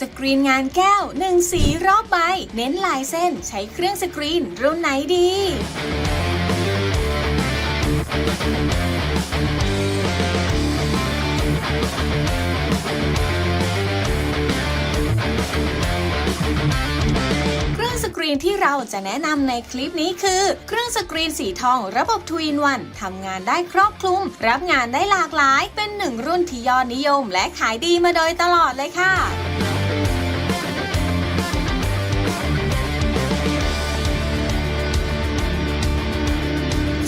สกรีนงานแก้วหนึ่งสีรอบใบ เน้นลายเส้น ใช้เครื่องสกรีน รุ่นไหนดีเครื่องสกรีนที่เราจะแนะนำในคลิปนี้คือ เครื่องสกรีนสีทองระบบทวินวันทำงานได้ครอบคลุม รับงานได้หลากหลาย เป็นหนึ่งรุ่นที่ยอดนิยม และขายดีมาโดยตลอดเลยค่ะ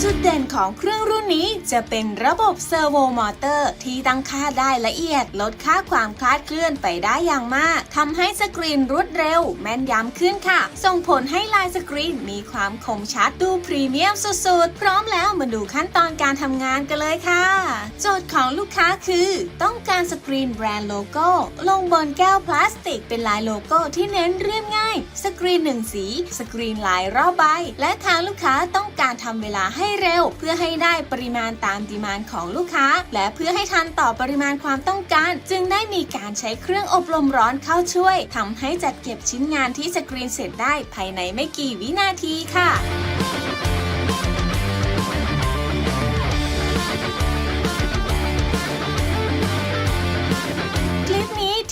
จุดเด่นของเครื่องรุ่นนี้จะเป็นระบบเซอร์โวมอเตอร์ที่ตั้งค่าได้ละเอียด ลดค่าความคลาดเคลื่อนไปได้อย่างมากทำให้สกรีนรวดเร็ว แม่นยำขึ้นค่ะ ส่งผลให้ลายสกรีนมีความคมชัดดูพรีเมียมสุดๆ พร้อมแล้วมาดูขั้นตอนการทำงานกันเลยค่ะ จทย์ของลูกค้าคือต้องการสกรีนแบรนด์โลโก้ ลงบนแก้วพลาสติกเป็นลายโลโก้ที่เน้นเรียบง่าย สกรีนหนึ่งสี สกรีนหลายรอบใบ และทางลูกค้าต้องการทำเวลาให้เร็ว เพื่อให้ได้ปริมาณตามดีมานของลูกค้า และเพื่อให้ทันต่อปริมาณความต้องการ จึงได้มีการใช้เครื่องอบลมร้อนเข้าช่วยทำให้จัดเก็บชิ้นงานที่สกรีนเสร็จได้ภายในไม่กี่วินาทีค่ะ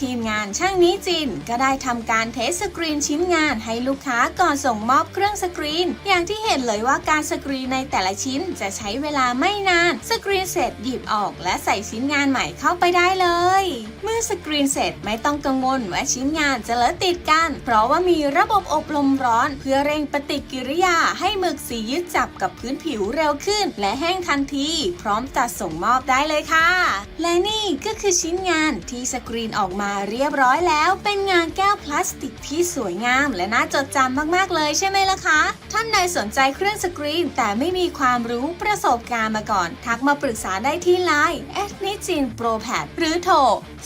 team านช่างนี้จิน ก็ได้ทำการเทสสกรีนชิ้นงานให้ลูกค้าก่อนส่งมอบเครื่องสกรีน อย่างที่เห็นเลยว่าการสกรีนในแต่ละชิ้นจะใช้เวลาไม่นาน สกรีนเสร็จหยิบออกและใส่ชิ้นงานใหม่เข้าไปได้เลย เมื่อสกรีนเสร็จไม่ต้องกังวลว่าชิ้นงานจะเลอะติดกัน เพราะว่ามีระบบอบลมร้อน เพื่อเร่งปฏิกิริยาให้หมึกสียึดจับกับพื้นผิวเร็วขึ้น และแห้งทันที พร้อมจัดส่งมอบได้เลยค่ะ และนี่ก็คือชิ้นงานที่สกรีนออกมาเรียบร้อยแล้ว เป็นงานแก้วพลาสติกที่สวยงาม และน่าจดจำมากๆเลยใช่ไหมล่ะคะ ท่านใดสนใจเครื่องสกรีน แต่ไม่มีความรู้ประสบการณ์มาก่อน ทักมาปรึกษาได้ที่ไลน์แอดนิจินโปรแพดหรือโทร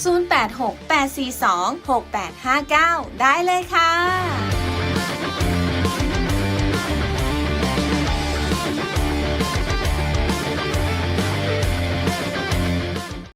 0868426859 ได้เลยค่ะ